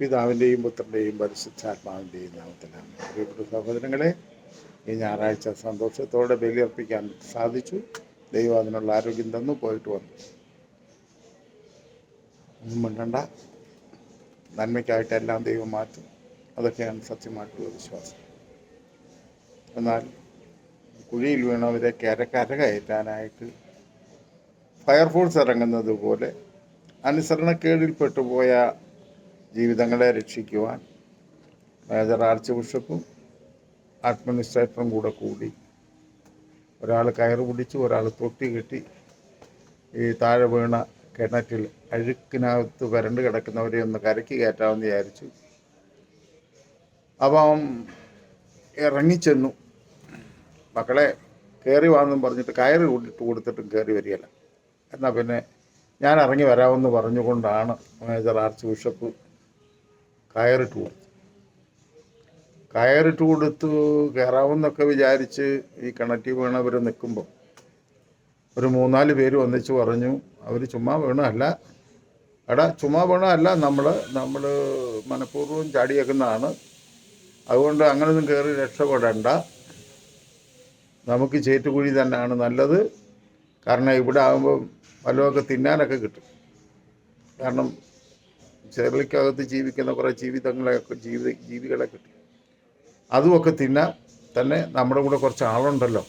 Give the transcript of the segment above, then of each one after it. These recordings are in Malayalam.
പിതാവിന്റെയും പുത്രന്റെയും പരിശുദ്ധാത്മാവിന്റെയും നാമത്തിലാണ്. പ്രിയപ്പെട്ട സഹോദരങ്ങളെ ഈ ഞായറാഴ്ച സന്തോഷത്തോടെ ബലിയർപ്പിക്കാൻ സാധിച്ചു. ദൈവം അതിനുള്ള ആരോഗ്യം തന്നു പോയിട്ട് വന്നു. ഒന്നും മിണ്ടണ്ട. നന്മയ്ക്കായിട്ടെല്ലാം ദൈവം മാറ്റും. അതൊക്കെയാണ് സത്യമായിട്ടുള്ള വിശ്വാസം. എന്നാൽ കുഴിയിൽ വീണവരെ കര കരകയറ്റാനായിട്ട് ഫയർഫോഴ്സ് ഇറങ്ങുന്നത് പോലെ അനുസരണക്കേടിൽപ്പെട്ടുപോയ ജീവിതങ്ങളെ രക്ഷിക്കുവാൻ മേജർ ആർച്ച് ബിഷപ്പും അഡ്മിനിസ്ട്രേറ്ററും കൂടെ കൂടി ഒരാൾ കയറ് പിടിച്ചു ഒരാൾ തൊട്ടി കെട്ടി ഈ താഴെ വീണ കിണറ്റിൽ അഴുക്കിനകത്ത് വരണ്ട് കിടക്കുന്നവരെ ഒന്ന് കരയ്ക്ക് കയറ്റാമെന്ന് വിചാരിച്ചു. അപ്പം ഇറങ്ങിച്ചെന്നു. മക്കളെ കയറി വാന്നും പറഞ്ഞിട്ട് കയറി ഇട്ട് കൊടുത്തിട്ടും കയറി വരികയില്ല. എന്നാൽ പിന്നെ ഞാൻ ഇറങ്ങി വരാമെന്ന് പറഞ്ഞുകൊണ്ടാണ് മേജർ ആർച്ച് ബിഷപ്പ് കയറിട്ട് കൊടുത്തു. കയറിട്ട് കൊടുത്തു കയറാമെന്നൊക്കെ വിചാരിച്ച് ഈ കിണറ്റി വീണവർ നിൽക്കുമ്പോൾ ഒരു മൂന്നാൽ പേര് ഒന്നിച്ച് പറഞ്ഞു അവർ ചുമ്മാ വീണല്ല എടാ ചുമ്മാ വീണല്ല നമ്മൾ നമ്മൾ മനഃപൂർവം ചാടിയേക്കുന്നതാണ്. അതുകൊണ്ട് അങ്ങനെ ഒന്നും കയറി രക്ഷപ്പെടേണ്ട. നമുക്ക് ചേറ്റുകുഴി തന്നെയാണ് നല്ലത്. കാരണം ഇവിടെ ആകുമ്പോൾ വല്ലതൊക്കെ തിന്നാനൊക്കെ കിട്ടും. കാരണം ചെറുളിക്കകത്ത് ജീവിക്കുന്ന കുറേ ജീവിതങ്ങളെ ജീവിത ജീവികളെ കിട്ടി. അതുമൊക്കെ തിന്നാൻ തന്നെ നമ്മുടെ കൂടെ കുറച്ച് ആളുണ്ടല്ലോ.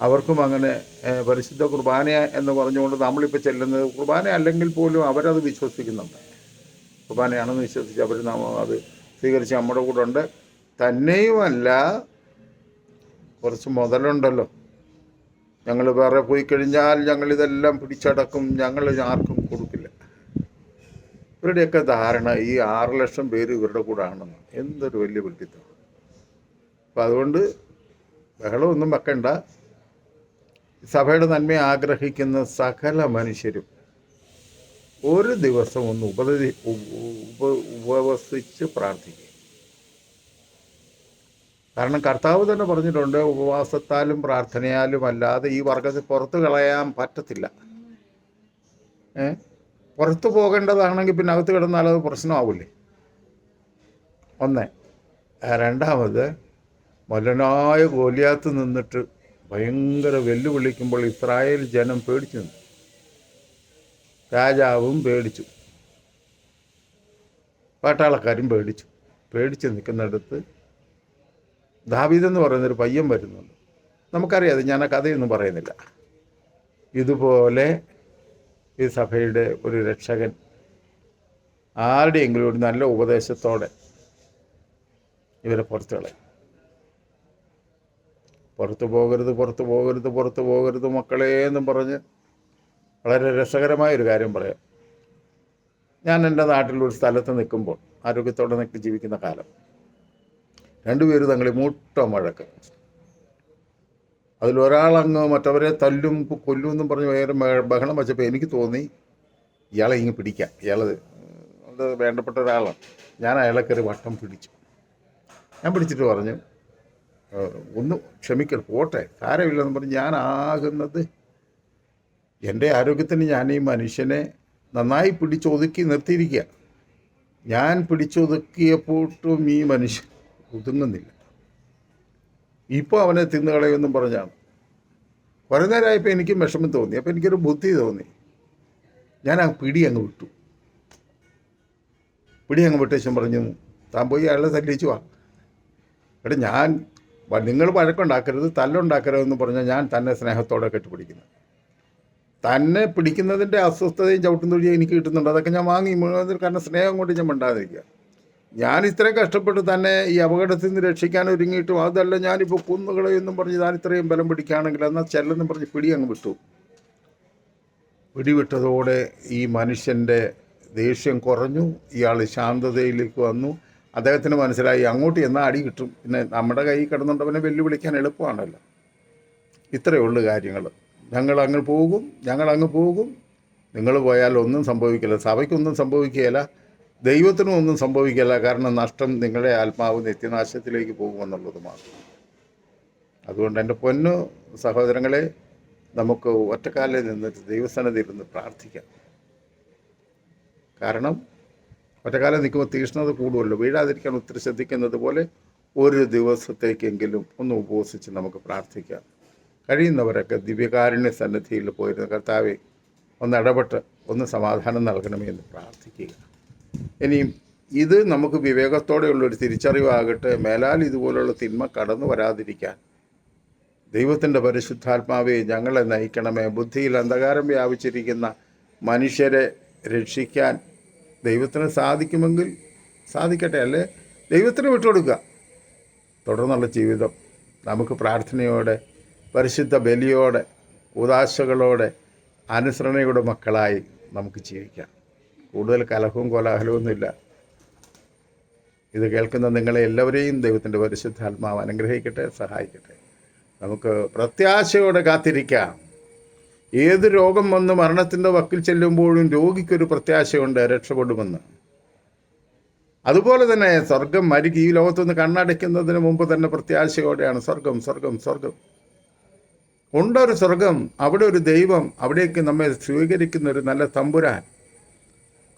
അവർക്കും അങ്ങനെ പരിശുദ്ധ കുർബാന എന്ന് പറഞ്ഞുകൊണ്ട് നമ്മളിപ്പോൾ ചെല്ലുന്നത് കുർബാന അല്ലെങ്കിൽ പോലും അവരത് വിശ്വസിക്കുന്നുണ്ട്. കുർബാനയാണെന്ന് വിശ്വസിച്ച് അവർ അത് സ്വീകരിച്ച് നമ്മുടെ കൂടെ ഉണ്ട്. തന്നെയുമല്ല കുറച്ച് മുതലുണ്ടല്ലോ. ഞങ്ങൾ വേറെ പോയി കഴിഞ്ഞാൽ ഞങ്ങളിതെല്ലാം പിടിച്ചടക്കും. ഞങ്ങൾ ആർക്കും കൊടുക്കില്ല. ഇവരുടെയൊക്കെ ധാരണ ഈ ആറ് ലക്ഷം പേര് ഇവരുടെ കൂടെ ആണെന്ന്. എന്തൊരു വലിയ വെട്ടിത്തം അപ്പം അതുകൊണ്ട് ബഹളമൊന്നും വെക്കണ്ട. സഭയുടെ നന്മയെ ആഗ്രഹിക്കുന്ന സകല മനുഷ്യരും ഒരു ദിവസം ഒന്ന് ഉപദി ഉപ ഉപവസിച്ച് പ്രാർത്ഥിക്കുക. കാരണം കർത്താവ് തന്നെ പറഞ്ഞിട്ടുണ്ട് ഉപവാസത്താലും പ്രാർത്ഥനയാലും അല്ലാതെ ഈ വർഗത്തിൽ പുറത്തു കളയാൻ പറ്റത്തില്ല. ഏ? പുറത്ത് പോകേണ്ടതാണെങ്കിൽ പിന്നെ അകത്ത് കിടന്നാൽ അത് പ്രശ്നമാവില്ലേ? ഒന്ന്. രണ്ടാമത് മല്ലനായ ഗോലിയാത്ത് നിന്നിട്ട് ഭയങ്കര വെല്ലുവിളിക്കുമ്പോൾ ഇസ്രായേൽ ജനം പേടിച്ചു നിന്നു. രാജാവും പേടിച്ചു. പാട്ടാളക്കാരും പേടിച്ചു. പേടിച്ച് നിൽക്കുന്നിടത്ത് ദാവീദെന്ന് പറയുന്നൊരു പയ്യൻ വരുന്നുണ്ട്. നമുക്കറിയാതെ ഞാൻ ആ കഥയൊന്നും പറയുന്നില്ല. ഇതുപോലെ ഈ സഭയുടെ ഒരു രക്ഷകൻ. ആരുടെയെങ്കിലും ഒരു നല്ല ഉപദേശത്തോടെ ഇവരെ പുറത്തു കളയും. പുറത്തു പോകരുത് പുറത്തു പോകരുത് പുറത്തു പോകരുത് മക്കളെ എന്നും പറഞ്ഞ് വളരെ രസകരമായ ഒരു കാര്യം പറയാം. ഞാൻ എന്റെ നാട്ടിലൊരു സ്ഥലത്ത് നിൽക്കുമ്പോൾ ആരോഗ്യത്തോടെ നിൽക്കി ജീവിക്കുന്ന കാലം. രണ്ടുപേരും തങ്ങളിൽ മൂട്ടം മഴക്ക്. അതിലൊരാളങ്ങ് മറ്റവരെ തല്ലും കൊല്ലും എന്നും പറഞ്ഞ് വേറെ ബഹളം വെച്ചപ്പോൾ എനിക്ക് തോന്നി ഇയാളെ ഇങ്ങ് പിടിക്കാം. ഇയാൾ അത് വേണ്ടപ്പെട്ട ഒരാളാണ്. ഞാൻ അയാളെ കയറി വട്ടം പിടിച്ചു. ഞാൻ പിടിച്ചിട്ട് പറഞ്ഞു ഒന്ന് ക്ഷമിക്കണം പോട്ടെ സാരമില്ലെന്ന് പറഞ്ഞ് ഞാൻ ആകുന്നത് എന്റെ ആരോഗ്യത്തിന് ഞാൻ ഈ മനുഷ്യനെ നന്നായി പിടിച്ചൊതുക്കി നിർത്തിയിരിക്കുക ഞാൻ പിടിച്ചൊതുക്കിയപ്പോട്ടും ഈ മനുഷ്യൻ ഒതുങ്ങുന്നില്ല. ഇപ്പോൾ അവനെ തിന്നുകളയുമെന്നും പറഞ്ഞാണ്. കുറേ നേരമായപ്പോൾ എനിക്കും വിഷമം തോന്നി. അപ്പോൾ എനിക്കൊരു ബുദ്ധി തോന്നി. ഞാൻ ആ പിടി അങ്ങ് വിട്ടു. പിടി അങ്ങ് വിട്ടേശം പറഞ്ഞു താൻ പോയി അയാളെ തല്ലിച്ചു വാ. എടാ ഞാൻ നിങ്ങൾ വഴക്കുണ്ടാക്കരുത് തല്ലുണ്ടാക്കരുതെന്ന് പറഞ്ഞാൽ ഞാൻ തന്നെ സ്നേഹത്തോടെ കെട്ടിപ്പിടിക്കുന്നത് തന്നെ പിടിക്കുന്നതിന്റെ അസ്വസ്ഥതയും ചവിട്ടും തൊഴിയും എനിക്ക് കിട്ടുന്നുണ്ട്. അതൊക്കെ ഞാൻ വാങ്ങി കാരണം സ്നേഹം കൊണ്ട് ഞാൻ മിണ്ടാതിരിക്കുക. ഞാൻ ഇത്രയും കഷ്ടപ്പെട്ട് തന്നെ ഈ അപകടത്തിൽ നിന്ന് രക്ഷിക്കാൻ ഒരുങ്ങിയിട്ടും അതല്ല ഞാനിപ്പോൾ കുന്നുകളെ എന്നും പറഞ്ഞ് ഞാൻ ഇത്രയും ബലം പിടിക്കുകയാണെങ്കിൽ എന്നാൽ ചെല്ലെന്നും പറഞ്ഞ് പിടി അങ്ങ് വിട്ടു. പിടിവിട്ടതോടെ ഈ മനുഷ്യന്റെ ദേഷ്യം കുറഞ്ഞു ഇയാൾ ശാന്തതയിലേക്ക് വന്നു. അദ്ദേഹത്തിന് മനസ്സിലായി അങ്ങോട്ട് എന്നാൽ അടി കിട്ടും? പിന്നെ നമ്മുടെ കൈ കിടന്നുണ്ടവനെ വെല്ലുവിളിക്കാൻ എളുപ്പമാണല്ലോ. ഇത്രയേ ഉള്ളൂ കാര്യങ്ങൾ. ഞങ്ങൾ അങ്ങ് പോകും ഞങ്ങൾ അങ്ങ് പോകും. നിങ്ങൾ പോയാൽ ഒന്നും സംഭവിക്കില്ല സഭയ്ക്കൊന്നും സംഭവിക്കുകയില്ല. ദൈവത്തിനും ഒന്നും സംഭവിക്കില്ല. കാരണം നഷ്ടം നിങ്ങളുടെ ആത്മാവ് നിത്യനാശത്തിലേക്ക് പോകുമെന്നുള്ളത് മാത്രം. അതുകൊണ്ട് എന്റെ പൊന്നു സഹോദരങ്ങളെ നമുക്ക് ഒറ്റക്കാലിൽ നിന്നിട്ട് ദൈവസന്നിധിയിൽ ഇരുന്ന് പ്രാർത്ഥിക്കാം. കാരണം ഒറ്റക്കാലം നിൽക്കുമ്പോൾ തീഷ്ണത കൂടുമല്ലോ. വീഴാതിരിക്കാൻ ഒത്തിരി ശ്രദ്ധിക്കുന്നത് പോലെ ഒരു ദിവസത്തേക്കെങ്കിലും ഒന്ന് ഉപവസിച്ച് നമുക്ക് പ്രാർത്ഥിക്കാം. കഴിയുന്നവരൊക്കെ ദിവ്യകാരുണ്യ സന്നിധിയിൽ പോയിരുന്ന കർത്താവെ ഒന്ന് ഇടപെട്ട് ഒന്ന് സമാധാനം നൽകണമേ എന്ന് പ്രാർത്ഥിക്കുക. ഇനിയും ഇത് നമുക്ക് വിവേകത്തോടെയുള്ളൊരു തിരിച്ചറിവാകട്ടെ. മേലാൽ ഇതുപോലുള്ള തിന്മ കടന്നു വരാതിരിക്കാൻ ദൈവത്തിന്റെ പരിശുദ്ധാത്മാവെ ഞങ്ങളെ നയിക്കണമേ. ബുദ്ധിയിൽ അന്ധകാരം വ്യാപിച്ചിരിക്കുന്ന മനുഷ്യരെ രക്ഷിക്കാൻ ദൈവത്തിന് സാധിക്കുമെങ്കിൽ സാധിക്കട്ടെ. അല്ലേ? ദൈവത്തിന് വിട്ടുകൊടുക്കുക. തുടർന്നുള്ള ജീവിതം നമുക്ക് പ്രാർത്ഥനയോടെ പരിശുദ്ധ ബലിയോടെ ഉദാശകളോടെ അനുസരണയുടെ മക്കളായി നമുക്ക് ജീവിക്കാം. കൂടുതൽ കലഹവും കോലാഹലവുമൊന്നുമില്ല ഇത് കേൾക്കുന്ന നിങ്ങളെ എല്ലാവരെയും ദൈവത്തിന്റെ പരിശുദ്ധാത്മാവ് അനുഗ്രഹിക്കട്ടെ സഹായിക്കട്ടെ. നമുക്ക് പ്രത്യാശയോടെ കാത്തിരിക്കാം. ഏത് രോഗം വന്ന് മരണത്തിന്റെ വക്കിൽ ചെല്ലുമ്പോഴും രോഗിക്കൊരു പ്രത്യാശയുണ്ട് രക്ഷപ്പെടുമെന്ന് അതുപോലെ തന്നെ സ്വർഗം മരുകി ഈ ലോകത്തുനിന്ന് കണ്ണടയ്ക്കുന്നതിന് മുമ്പ് തന്നെ പ്രത്യാശയോടെയാണ് സ്വർഗം സ്വർഗം സ്വർഗം. ഉണ്ടൊരു സ്വർഗം അവിടെ ഒരു ദൈവം അവിടേക്ക് നമ്മെ സ്വീകരിക്കുന്ന ഒരു നല്ല തമ്പുരാൻ.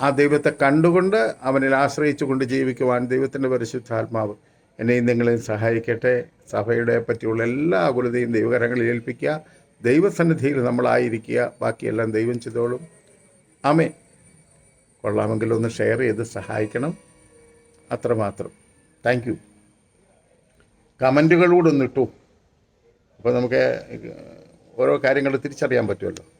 ആ ദൈവത്തെ കണ്ടുകൊണ്ട് അവനിൽ ആശ്രയിച്ചുകൊണ്ട് ജീവിക്കുവാൻ ദൈവത്തിന്റെ പരിശുദ്ധാത്മാവ് എന്നെയും നിങ്ങളെയും സഹായിക്കട്ടെ. സഭയുടെ പറ്റിയുള്ള എല്ലാ ആകുലതയും ദൈവകരങ്ങളിൽ ഏൽപ്പിക്കുക. ദൈവസന്നിധിയിൽ നമ്മളായിരിക്കുക. ബാക്കിയെല്ലാം ദൈവം ചെയ്തോളും. ആമേ കൊള്ളാമെങ്കിൽ ഒന്ന് ഷെയർ ചെയ്ത് സഹായിക്കണം. അത്രമാത്രം. Thank you. കമന്റുകളൂടെ ഒന്ന് ഇട്ടു. അപ്പോൾ നമുക്ക് ഓരോ കാര്യങ്ങൾ തിരിച്ചറിയാൻ പറ്റുമല്ലോ.